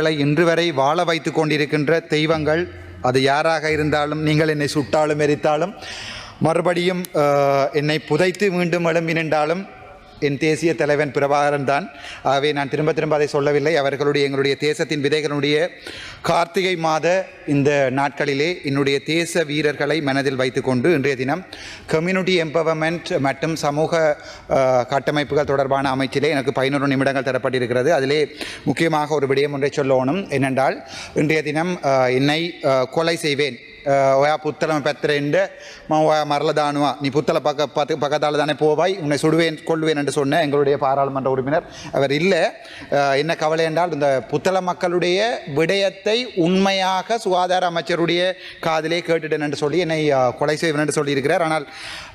உங்களை இன்று வரை வாழ வைத்து கொண்டிருக்கின்ற தெய்வங்கள் அது யாராக இருந்தாலும் நீங்கள் என்னை சுட்டாலும் எரித்தாலும் மறுபடியும் என்னை புதைத்து மீண்டும் எழும்பி என் தேசிய தலைவன் பிரபாகரன் தான். ஆகவே நான் திரும்ப திரும்ப அதை சொல்லவில்லை. அவர்களுடைய எங்களுடைய தேசத்தின் விதைகளுடைய கார்த்திகை மாத இந்த நாட்களிலே என்னுடைய தேச வீரர்களை மனதில் வைத்துக்கொண்டு இன்றைய தினம் கம்யூனிட்டி எம்பவர்மெண்ட் மற்றும் சமூக கட்டமைப்புகள் தொடர்பான அமைச்சிலே எனக்கு பதினொரு நிமிடங்கள் தரப்பட்டிருக்கிறது. அதிலே முக்கியமாக ஒரு விடயம் ஒன்றை சொல்லணும் என்னென்றால் இன்றைய தினம் என்னை கொலை செய்வேன். ඔයා පුත්තලම පැත්තරෙන්ට මම ඔයා මරලා දානවා நீ புத்தள பக்க பத்து பக்கத்தால் தானே போவாய் உன்னை சுடுவேன் கொள்வேன் என்று சொன்ன எங்களுடைய பாராளுமன்ற உறுப்பினர் அவர் இல்லை அஹ், என்ன கவலை என்றால் இந்த புத்தள மக்களுடைய விடயத்தை உண்மையாக சுகாதார அமைச்சருடைய காதிலே கேட்டுட்டேன் என்று சொல்லி என்னை அஹ், கொலை செய்வேன் என்று சொல்லியிருக்கிறார் ஆனால்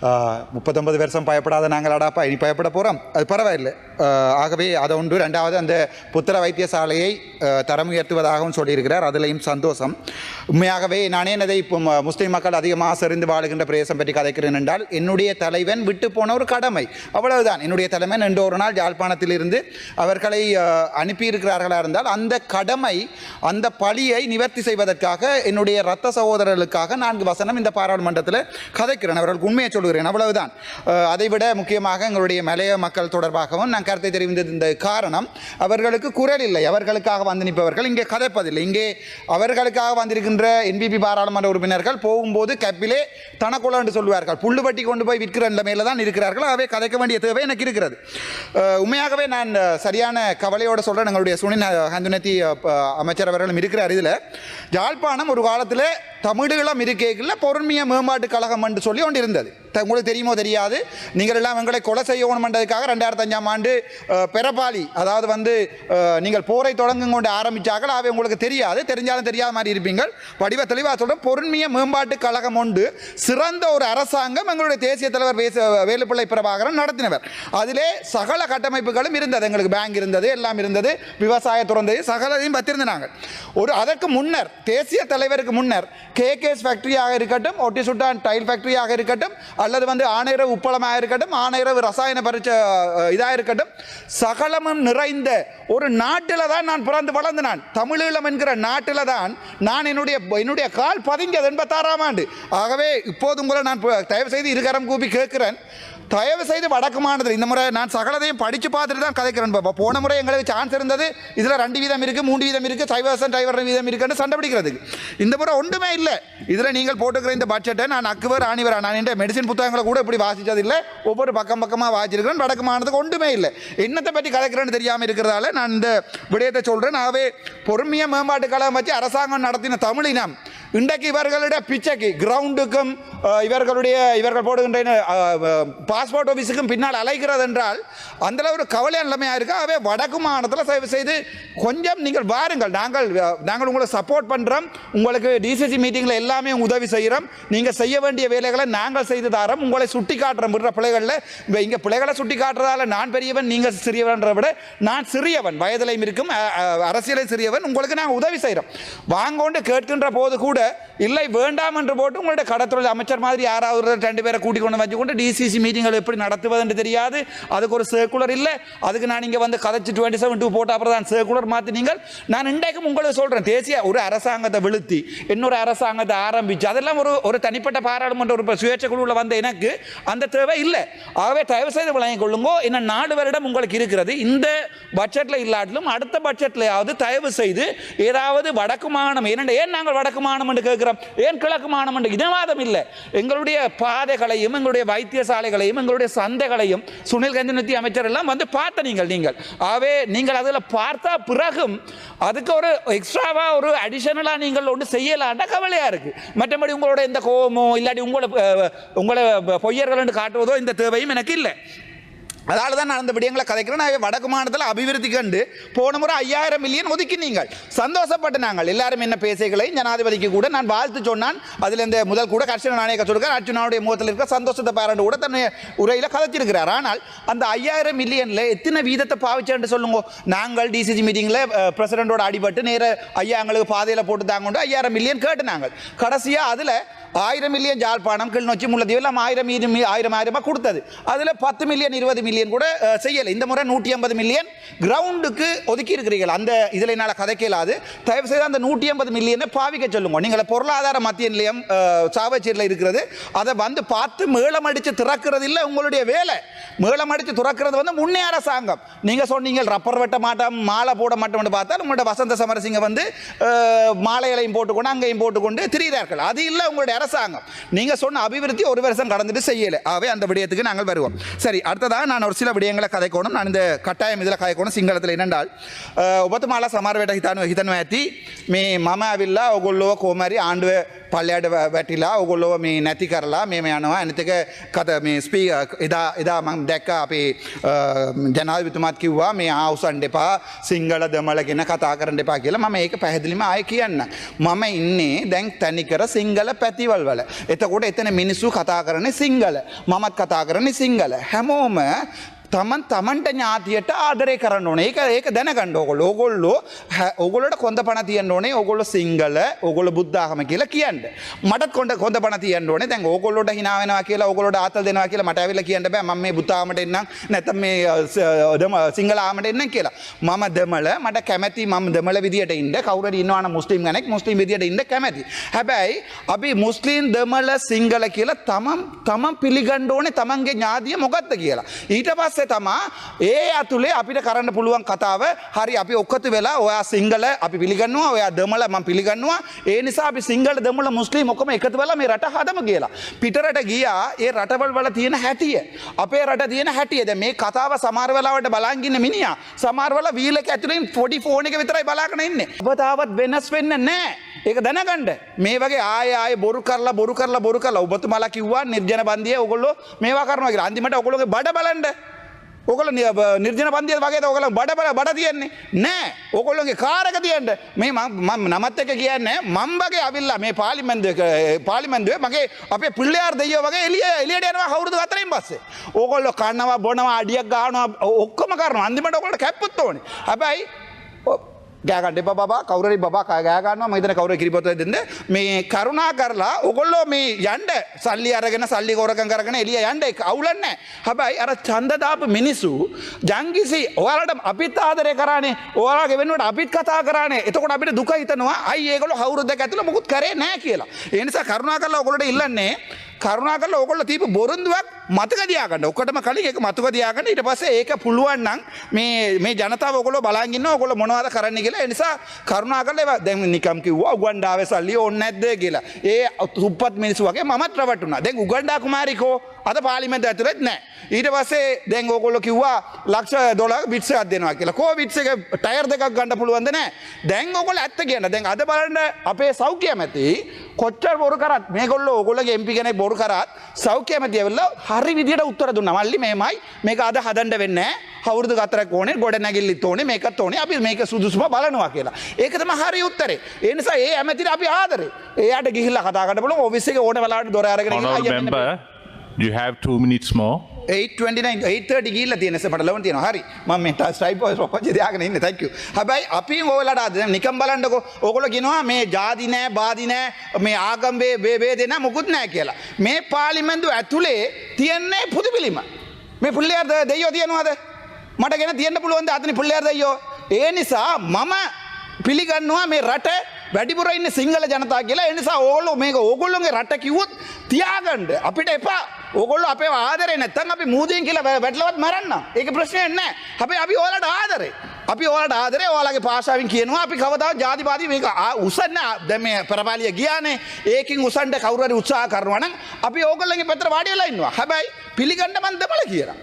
அஹ், முப்பத்தொன்பது வருஷம் பயப்படாத நாங்கள் அடாப்பா இனி பயப்பட போகிறோம் அது பரவாயில்லை அஹ், ஆகவே அதை ஒன்று ரெண்டாவது அந்த புத்தள வைத்தியசாலையை அஹ், தரம் உயர்த்துவதாகவும் சொல்லியிருக்கிறார் அதிலையும் சந்தோஷம் உண்மையாகவே நானே அதை இப்போ முஸ்லீம் மக்கள் அதிகமாக செறிந்து வாழுகின்ற பிரதேசம் பற்றி கதைக்கிறேன் என்றால் என்னுடைய தலைவன் விட்டு போன ஒரு கடமை. அவ்வளவுதான். என்னுடைய தலைவன் என்று ஒரு நாள் யாழ்ப்பாணத்திலிருந்து அவர்களை அஹ், அனுப்பியிருக்கிறார்களா இருந்தால் அந்த கடமை அந்த பழியை நிவர்த்தி செய்வதற்காக என்னுடைய இரத்த சகோதரர்களுக்காக நான்கு வசனம் இந்த பாராளுமன்றத்தில் கதைக்கிறேன். அவர்களுக்கு உண்மையை சொல்கிறேன். அவ்வளவுதான். அதைவிட முக்கியமாக எங்களுடைய மலைய மக்கள் தொடர்பாகவும் நான் கருத்தை தெரிவித்தது காரணம் அவர்களுக்கு குரல் இல்லை. அவர்களுக்காக வந்து நிற்பவர்கள் இங்கே கதைப்பதில்லை. இங்கே அவர்களுக்காக வந்திருக்கின்ற என்பிபி பாராளுமன்ற உறுப்பினர்கள் போகும்போது கப்பிலே தனக்குள்ள என்று சொல்வார்கள் புல்லுபட்டி கொண்டு போய் விற்கிற நிலைமையில் தான் இருக்கிறார்கள். ஆகவே கதைக்க வேண்டிய தேவை எனக்கு இருக்கிறது. உண்மையாகவே நான் சரியான கவலையோடு சொல்கிறேன் எங்களுடைய சுனில் ஹந்துனத்தி அமைச்சர் அவர்களும் இருக்கிறார் இதில். யாழ்ப்பாணம் ஒரு காலத்தில் தமிழீழம் இருக்கைகளில் பொருண்மைய மேம்பாட்டு கழகம் என்று சொல்லி ஒன்று இருந்தது உங்களுக்கு தெரியுமோ தெரியாது. நீங்கள் எல்லாம் எங்களை கொலை செய்யணும்ன்றதுக்காக ரெண்டாயிரத்தி அஞ்சாம் ஆண்டு அஹ், பெரபாலி அதாவது வந்து நீங்கள் போரை தொடங்கும் கொண்டு ஆரம்பித்தார்கள் அவை உங்களுக்கு தெரியாது. தெரிஞ்சாலும் தெரியாத மாதிரி இருப்பீங்கள். வடிவ தெளிவாக சொல்கிறோம் பொருண்மைய மேம்பாட்டு கழகம் உண்டு. சிறந்த ஒரு அரசாங்கம் எங்களுடைய தேசிய தலைவர் வேச வேலுப்பிள்ளை பிரபாகரன் நடத்தினவர். அதிலே சகல கட்டமைப்புகளும் இருந்தது. எங்களுக்கு பேங்க் இருந்தது எல்லாம் இருந்தது. விவசாய துறந்தது சகலதையும் பத்திருந்தாங்க. ஒரு அதற்கு முன்னர் தேசிய தலைவருக்கு முன்னர் கேகேஎஸ் ஃபேக்டரியாக இருக்கட்டும் ஒட்டி சுட்டான் டைல் ஃபேக்டரியாக இருக்கட்டும் அல்லது வந்து ஆணையரவு உப்பளமாக இருக்கட்டும் ஆணையரவு ரசாயன பரிச்ச இதாக இருக்கட்டும் சகலமும் நிறைந்த ஒரு நாட்டில் தான் நான் பிறந்து வளர்ந்து நான் தமிழீழம் என்கிற நாட்டில் தான் நான் என்னுடைய என்னுடைய கால் பதுங்கியது எண்பத்தாறாம் ஆண்டு. ஆகவே இப்போது உங்களை நான் தயவு செய்து இருகரம் கூப்பி கேட்கிறேன். தயவு செய்து வடக்கு மாநிலத்தில் இந்த முறை நான் சகலதையும் படித்து பார்த்துட்டு தான் கதைக்கிறேன் பாப்பா போன முறை எங்களுக்கு சான்ஸ் இருந்தது. இதில் ரெண்டு வீதம் இருக்குது மூன்று வீதம் இருக்குது சைவர்சன் டிரைவர் வீதம் இருக்குன்னு சண்டை பிடிக்கிறதுக்கு. இந்த முறை ஒன்றுமே இல்லை. இதில் நீங்கள் போட்டுக்கிற இந்த பட்ஜெட்டை நான் அக்குவர் ஆணிவர் நான் என்ற மெடிசின் புத்தகங்களை கூட இப்படி வாசித்ததில்லை ஒவ்வொரு பக்கம் பக்கமாக வாசிச்சிருக்கிறேன். வடக்கு மாநிலத்துக்கு ஒன்றுமே இல்லை. என்னத்தை பற்றி கதைக்கிறேன்னு தெரியாமல் இருக்கிறதால நான் இந்த விடயத்தை சொல்கிறேன் ஆகவே பொறுமையாக மேம்பாட்டு கழகம் வச்சு அரசாங்கம் நடத்தின தமிழினம் இன்றைக்கு இவர்களுடைய பிச்சைக்கு கிரவுண்டுக்கும் இவர்களுடைய இவர்கள் போடுகின்ற பாஸ்போர்ட் ஆஃபீஸுக்கும் பின்னால் அலைகிறது என்றால் அந்த ஒரு கவலை நிலைமையாக இருக்கு? அவை வடக்கு மாநிலத்தில் தயவு செய்து கொஞ்சம் நீங்கள் வாருங்கள். நாங்கள் நாங்கள் உங்களை சப்போர்ட் பண்ணுறோம் உங்களுக்கு டிசிசி மீட்டிங்கில் எல்லாமே உதவி செய்கிறோம் நீங்கள் செய்ய வேண்டிய வேலைகளை நாங்கள் செய்து தரோம். உங்களை சுட்டி காட்டுறோம். விடுற பிள்ளைகளில் இப்போ இங்கே பிள்ளைகளை சுட்டி காட்டுறதால நான் பெரியவன் நீங்கள் சிறியவன்ற விட நான் சிறியவன். வயதிலையும் இருக்கும் அரசியலையும் அரசியலை சிறியவன். உங்களுக்கு நாங்கள் உதவி செய்கிறோம் வாங்கோண்டு கேட்கின்ற போது கூட இல்லை வேண்டாம் என்று போட்டு உங்களுடைய கடத்தொழில் அமைச்சர் மாதிரி யாராவது ஒரு ரெண்டு பேரை கூட்டிக் கொண்டு வச்சு கொண்டு டிசிசி மீட்டிங்கள் எப்படி நடத்துவது என்று தெரியாது. அதுக்கு ஒரு சர்க்குலர் இல்லை. அதுக்கு நான் இங்கே வந்து கதைச்சு டுவெண்ட்டி செவன் டூ போட்ட அப்புறம் தான் சர்க்குலர் மாற்றினீங்கள் நான் இன்றைக்கும் உங்களுக்கு சொல்கிறேன் தேசிய ஒரு அரசாங்கத்தை வெளுத்தி இன்னொரு அரசாங்கத்தை ஆரம்பித்து அதெல்லாம் ஒரு ஒரு தனிப்பட்ட பாராளுமன்ற ஒரு சுயேட்சை குழுவில் வந்த எனக்கு அந்த தேவை இல்லை. ஆகவே தயவு செய்து வழங்கிக் கொள்ளுங்கோ இன்னும் நாலு வருடம் உங்களுக்கு இருக்கிறது. இந்த பட்ஜெட்டில் இல்லாட்டிலும் அடுத்த பட்ஜெட்லையாவது தயவு செய்து ஏதாவது வடக்கு மாகாணம் ஏன்னா ஏன் நாங்கள் வடக்கு மாநிலம் என்று கேட்கிறோம். ஏன் கிழக்கு மாநிலம் என்று? இதவாதம் இல்லை. எங்களுடைய பாதைகளையும் எங்களுடைய வைத்தியசாலைகளையும் எங்களுடைய சந்தைகளையும் சுனில் கஞ்சநத்தி அமைச்சர் எல்லாம் வந்து பார்த்த நீங்கள் நீங்கள். ஆகவே நீங்கள் அதில் பார்த்தா பிறகும் அதுக்கு ஒரு எக்ஸ்ட்ராவாக ஒரு அடிஷனலாக நீங்கள் ஒன்று செய்யலான்டா கவலையாக இருக்குது மற்றபடி உங்களோட எந்த கோபமோ இல்லாட்டி உங்களை உங்களை பொய்யர்கள் என்று காட்டுவதோ இந்த தேவையும் எனக்கு இல்லை. அதால் தான் நான் அந்த விடயங்களை கதைக்கிறேன். நான் வடக்கு மாநிலத்தில் அபிவிருத்தி கண்டு போன முறை ஐயாயிரம் மில்லியன் ஒதுக்கி நீங்கள். சந்தோஷப்பட்டு நாங்கள். எல்லாரும் என்ன பேசுகளை ஜனாதிபதிக்கு கூட நான் வாழ்த்து சொன்னான். அதில் இந்த முதல் கூட கர்ஷன நாணய சொல்லிருக்கார் அர்ஜுனாவுடைய முகத்தில் இருக்கிற சந்தோஷத்தை பாராண்டு கூட தன்னுடைய உரையில் கதைச்சிருக்கிறார். ஆனால் அந்த ஐயாயிரம் மில்லியனில் எத்தனை வீதத்தை பாவிச்சேன்னு சொல்லுங்க. நாங்கள் டிசிஜி மீட்டிங்கில் பிரசிடண்டோட அடிபட்டு நேர ஐயா எங்களுக்கு பாதையில் போட்டு தாங்க ஐயாயிரம் மில்லியன் கேட்டு நாங்கள். கடைசியாக அதில் ஆயிரம் மில்லியன் ஜாழ்ப்பாணம் கிளிநொச்சி முல்லத்தீவு எல்லாம் ஆயிரம் ஆயிரம் ஆயிரமா கொடுத்தது. அதில் பத்து மில்லியன் இருபது மில்லியன் கூட செய்யலை. இந்த முறை நூற்றி ஐம்பது மில்லியன் கிரவுண்டுக்கு ஒதுக்கி இருக்கிறீர்கள். அந்த இதில் என்னால் கதைக்க இல்லாது தயவு செய்து அந்த நூற்றி ஐம்பது மில்லியனை பாவிக்க சொல்லுங்க. நீங்கள் பொருளாதார மத்திய நிலையம் அஹ், சாவச்சேரியில் இருக்கிறது. அதை வந்து பார்த்து மேளம் அடித்து திறக்கிறது இல்லை உங்களுடைய வேலை. மேளம் அடித்து திறக்கிறது வந்து முன்னே அரசாங்கம். நீங்கள் சொன்னீங்க ரப்பர் வெட்ட மாட்டோம் மாலை போட மாட்டோம்னு பார்த்தா உங்களோட வசந்த சமரசிங்க வந்து மாலைகளையும் போட்டுக்கொண்டு அங்கேயும் போட்டுக்கொண்டு திரிகிறார்கள். அது இல்லை உங்களுடைய அரசாங்கம். நீங்கள் சொன்ன அபிவிருத்தி ஒரு வருஷம் கடந்துட்டு செய்யலை. ஆகவே அந்த விடயத்துக்கு நாங்கள் வருவோம். சரி அடுத்ததாக நான் ஒரு சில விடயங்களை கதைக்கணும். நான் இந்த கட்டாயம் இதில் கதைக்கணும். சிங்களத்தில் என்னென்றால் உபத்துமாலா சமார்வேட ஹிதானு ஹிதன்வாத்தி மீ மமாவில்லா ஒகுல்லோ கோமாரி ஆண்டு පල්ලයට වැ- වැටිලා ඔගොල්ලොව මේ නැති කරලා මේම යනවා අනිතක කත මේ ස්පී එදා එදා මං දැක්ක අපේ ජනාධිපතිතුමත් කිව්වා මේ ආවුසන් දෙපා සිංහල දමලගෙන කතා කරන්න එපා කියලා මම ඒක පැහැදිලිම ආය කියන්න. මම ඉන්නේ දැන් තැනිකර සිංහල පැතිවල් වල. එතකොට එතන මිනිස්සු කතා කරන්නේ සිංහල. මමත් කතා කරන්නේ සිංහල. හැමෝම තමන් තමන්ට ඥාතියට ආදරය කරන්න ඕනේ. ඒක ඒක දැනගන්න. ඕගොල්ලෝ ඕගොල්ලෝ හැ- ඕගොල්ලෝට කොන්ද පණ තියන්න ඕනේ. ඕගොල්ලෝ සිංගල ඕගොල්ලෝ බුද්ධාගම කියලා කියන්න. මටත් කොන්ද කොන්ද පණ තියන්න ඕනේ. දැන් ඕගොල්ලෝට hina වෙනවා කියලා ඕගොල්ලෝට ආතල් දෙනවා කියලා මට ඇවිල්ලා කියන්න බෑ. මම මේ බුද්ධාගමට එන්නම් නැත්නම් මේ අ, ස- අ, දම සිංගල ආගමට එන්නම් කියලා. මම දෙමළ මට කැමැති මම දෙමළ විදියට ඉන්න. කවුරු හරි ඉන්නවනම් මුස්ලිම් කෙනෙක් මුස්ලිම් විදියට ඉන්න කැමැති. හැබැයි අපි මුස්ලිම් දෙමළ සිංගල කියලා තමන් තමන් පිළිගන්න ඕනේ තමන්ගේ ඥාතිය මොකක්ද කියලා. ඊට පස්සේ තමා ඒ අතුලේ අපිට කරන්න පුළුවන් කතාව. හරි අපි ඔක්කතු වෙලා ඔයා සිංගල අපි පිළිගන්නවා ඔයා දමල මම පිළිගන්නවා. ඒ නිසා අපි සිංගල දමල මුස්ලිම් ඔක්කොම එකතු වෙලා මේ රට හදමු කියලා. පිටරට ගියා ඒ රටවල් වල තියෙන හැටිය. අපේ රට තියෙන හැටිය. දැන් මේ කතාව සමහර වෙලාවට බලන් ඉන්න මිනිහා. සමහර වෙලා වීලක ඇතුලෙන් පොඩි ෆෝන් එක විතරයි බලාගෙන ඉන්නේ. ඔබතාවත් වෙනස් වෙන්න නැහැ ඒක දැනගන්න. මේ වගේ ආය ආය බොරු කරලා බොරු කරලා බොරු කරලා ඔබතුමාලා කිව්වා නිර්ජන බන්දිය ඔයගොල්ලෝ මේවා කරනවා කියලා. අන්තිමට ඔයගොල්ලෝගේ බඩ බලන්න. ඔගල නිර්ජන පන්දිය වගේ ඔගල බඩ බල බඩ තියෙන්නේ? නෑ. ඔකොල්ලොගේ කාරක තියන්ට මේ මම නමත් එක කියන්නේ මම්බගේ අවිල්ලා මේ පාලිමන්ද පාලිමන්දුවේ මගේ අපේ පිල්ලයාර් දෙයෝ වගේ එලිය එලියට යනවා හවුරුදු හතරෙන් පස්සේ. ඕකොල්ලො කන්නවා බොනවා අඩියක් ගානවා ඔක්කොම කරන අන්දිමට ඔකොට කැප්පුත් ඕනේ. හැබැයි ගෑගන්ඩ බා කවරරි බා කෑගන්න මතන කවර කිරිපොත දෙන්න. මේ කරුණා කරලා ඔගොල්ලෝ මේ යන්ඩ සල්ලි අරගෙන සල්ලි කොරකන් කරගෙන එලිය යන්ඩ එක අවුලන්න හැබැයි අර චන්දදාප මිනිස්සු ජංගිසි ඔයාලට අපිත් ආදරය කරනේ. ඕයාගේ වෙනුවට අපිත් කතා කරනේ. එතකොට අපිට දුක හිතනවා අයි ඒගොල හවුරුද්ද ඇතුළ මුකුත් කරේ නෑ කියලා. එනිසා කරුණා කරලා ඔගොලට ඉල්ලන්නේ කරුණා කරලා ඕකොල්ල තිීප බොරුන්දුවක් මතක දයාගන්න ඔක්කටම කලින් එක මතුක දයාගන්න ඉට පස ඒක පුළුවන්නම් මේ ජනතාව ඔකොල බලාගන්න ඔකොල මොනවාද කරන්න කියලා. නිසා කරුණා කරල දැම නිකම්කිව උගන්ඩාව සල්ලි ඔන්න ඇද කියලා. ඒ තුපත් මිනිස් වගේ මත් රවටුනා දැන් උගන්ඩා කුමාරිකෝ අද පාලිමෙන්ට ඇතුරෙත් නෑ. ඊට පස්සේ දැන් ඕකොල්ල කිව්වා ලක්ෂ දොල විිත්ස අදෙනවා කියලා. කෝ විත්සක ටයර් දෙකක් ගණඩ පුළුවන්ද නෑ. දැන් ඔකොල ඇත්ත කියන්න. දැන් අද බලන්න අපේ සෞඛ්‍ය මැති කොච්චර බොරු කරත් මේගොල්ලෝ ඕගොල්ලෝගේ MP කෙනෙක් බොරු කරත් සෞඛ්‍ය ඇමතිය වෙලා හරි විදියට උත්තර දුන්නා. මල්ලි මේමයි මේක අද හදන්න වෙන්නේ නැහැ. අවුරුදු හතරක් ඕනේ ගොඩ නැගිල්ලත් ඕනේ මේකත් ඕනේ අපි මේක සුදුසුම බලනවා කියලා. ඒක තමයි හරි උත්තරේ. ඒ නිසා ඒ ඇමතිට අපි ආදරේ. එයාට ගිහිල්ලා කතා කරන්න පුළුවන් ඔෆිස් එකේ ඕන වෙලාවට දොර අරගෙන Honourable අයියා you have two minutes more. ඒට ගිල්ල තියන පටලව තියන හරි. ම ටයිප පච දයාගෙන ඉන්න. තැක්කු හැබයි අපි ඕලට අද නිකම් බලන්ටකො ඕකොල ගෙනවා මේ ජාතිනෑ බාධිනෑ මේ ආගම්බේ බේබේ දෙන මුකුත් නෑ කියලා. මේ පාලිමෙන්දු ඇතුළේ තියන්නේ පුදු පිළිම. මේ පුල්ලියර්ද දෙයෝ තියනවාද? මට ගෙන තියන්න පුළුවන්ද අතන පුල්ලියර්දයෝ. ඒ නිසා මම පිළිගන්නවා මේ රට වැඩිපුර ඉන්න සිංහල ජනතා කියලා. එනිසා ඕලෝ මේක ඕගොල්ලොන්ගේ රට කිව්වොත් තියාගන්ඩ අපිට එපා. ඕගොල්ලෝ අපේ ආදරේ නැත්තම් අපි මූදෙන් කියලා වැ- වැටලවත් මරන්න ඒක ප්‍රශ්නයක් නැහැ හැබැයි අපි ඕලට ආදරේ. අපි ඕලට ආදරේ ඕලගේ පාෂාවෙන් කියනවා අපි කවදාවත් ජාතිවාදී මේක ආ- උසන්න දැන් මේ පෙරපාලිය ගියානේ. ඒකින් උසන්න කවුරු හරි උත්සාහ කරනවා නම් අපි ඕගොල්ලන්ගේ පැත්තට වාඩි වෙලා ඉන්නවා. හැබැයි පිළිගන්න මන් දෙමළ කියලා.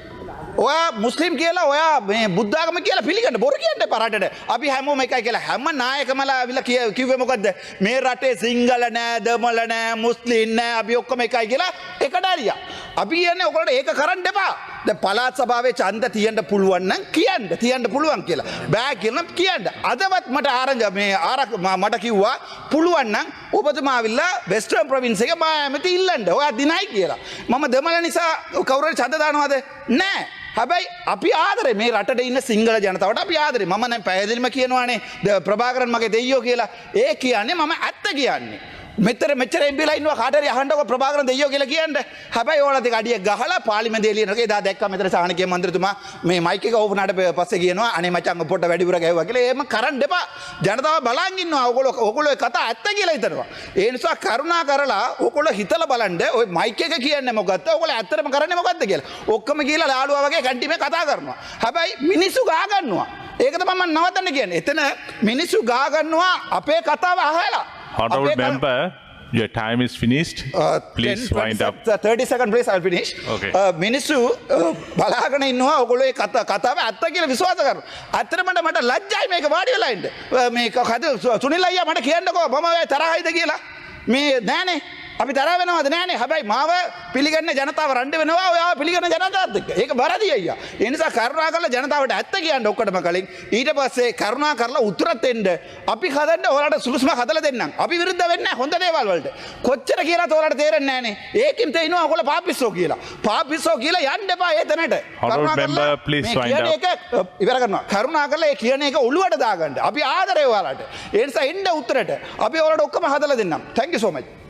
ඔයා මුස්ලිම් කියලා ඔයා මේ බුද්ධාගම කියලා පිළිගන්න බොරු කියන්න පරටට අපි හැමෝම එකයි කියලා හැම නායකමලා ඇවිල්ලා කිය- කිව්වේ මොකද්ද? මේ රටේ සිංහල නෑ දමල නෑ මුස්ලිම් නෑ අපි ඔක්කොම එකයි කියලා එකට හරියා අපි කියන්නේ ඔයගොල්ලෝ ඒක කරන්න එපා. ද පලාත් සභාවේ චන්ද තියන්ට පුළුවන්න කියන්න තියන්ට පුළුවන් කියලා. බෑ කියනම් කියන්න. අදවත් මට ආරංජ මේ ආරක් මට කිව්වා පුළුවන්නම් ඔබතුමාවිල්ලා වෙස්ට්‍රම් ප්‍රවින්සක මාඇමති ඉල්ලන්ට ඔයා දිනයි කියලා. මම දෙමල නිසා කවුර චදදානවාද නෑ. හැබැයි අපි ආදර. මේ රට ඉන්න සිංහල ජනතාවට අපි ආදරේ. මම පැහැදිලිම කියනවානේ ප්‍රභාකරන් මගේ දෙයෝ කියලා. ඒ කියන්නේ මම ඇත්ත කියන්නේ. මෙතර මෙච්චර එම්පිලා ඉන්නවා කාට හරි අහන්නකො ප්‍රභාකරන් දෙයියෝ කියලා කියන්න. හැබැයි ඕලා දෙක අඩිය ගහලා පාර්ලිමේන්තයේ එළියනක එදා දැක්කා මෙතන සාහනිකේ මන්ත්‍රීතුමා මේ මයික් එක ඕපනාට පස්සේ කියනවා අනේ මචං පොඩ්ඩ වැඩිපුර ගැහුවා කියලා. එහෙම කරන්න එපා. ජනතාව බලන් ඉන්නවා. ඕගොල්ලෝ ඕගොල්ලෝ කතා ඇත්ත කියලා හිතනවා. ඒ නිසා කරුණා කරලා ඕගොල්ලෝ හිතලා බලන්න ওই මයික් එක කියන්නේ මොකද්ද? ඕගොල්ලෝ ඇත්තටම කරන්නේ මොකද්ද කියලා. ඔක්කොම කියලා ලාළුවා වගේ කැන්ටිමේ කතා කරනවා. හැබැයි මිනිස්සු ගා ගන්නවා. ඒක තමයි මම නවත්තන්න කියන්නේ. එතන මිනිස්සු ගා ගන්නවා අපේ කතාව අහලා. Honorable member, your time is finished. Uh, Please 10, wind 20 up. sec- 30 second please I'll finish. Okay. Uh, මිනිස්සු uh, බලාගෙන ඉන්නවා ඔයගොල්ලෝ ඒ කතා කතාව ඇත්ත කියලා විශ්වාස කරනවා. ඇත්තටම මට ලැජ්ජයි මේක වාඩි වෙලා ඉන්න. Uh, මේක කද සුනිල් අයියා මට කියන්නකෝ මම තරහයිද කියලා. මේ නෑනේ අපි තරහ වෙනවද නෑනේ. හැබැයි මාව පිළිගන්න ජනතාව රණ්ඩු වෙනවා ඔයාව පිළිගන්න ජනතාවත් එක්ක. ඒක වැරදි අයියා. ඒ නිසා කරුණා කරලා ජනතාවට ඇත්ත කියන්න ඔක්කොටම කලින් ඊට පස්සේ කරුණා කරලා උත්තරත් දෙන්න අපි හදන්න ඔයාලට සුළුසුම හදලා දෙන්නම්. අපි විරුද්ධ වෙන්නේ නැහැ හොඳ දේවල් වලට. කොච්චර කියලා ඔයාලට තේරෙන්නේ නැහනේ. ඒකින් තේිනවා ඔයගොල්ලෝ පාපිස්සෝ කියලා. පාපිස්සෝ කියලා යන්න එපා ඒ තැනට. කරුණා කරලා please මේ wind කියන up. එක අ, ඉවර කරනවා. කරුණා කරලා ඒ කියන එක ඔළුවට දාගන්න. අපි ආදරේ ඔයාලට. ඒ නිසා එන්න උත්තරට. අපි ඔයාලට ඔක්කොම හදලා දෙන්නම්. Thank you so much.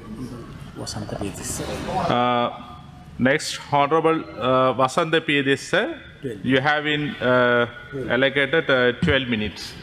Uh, next, Honorable uh, Vasanta Piyadesa, you have been uh, allocated uh, 12 minutes.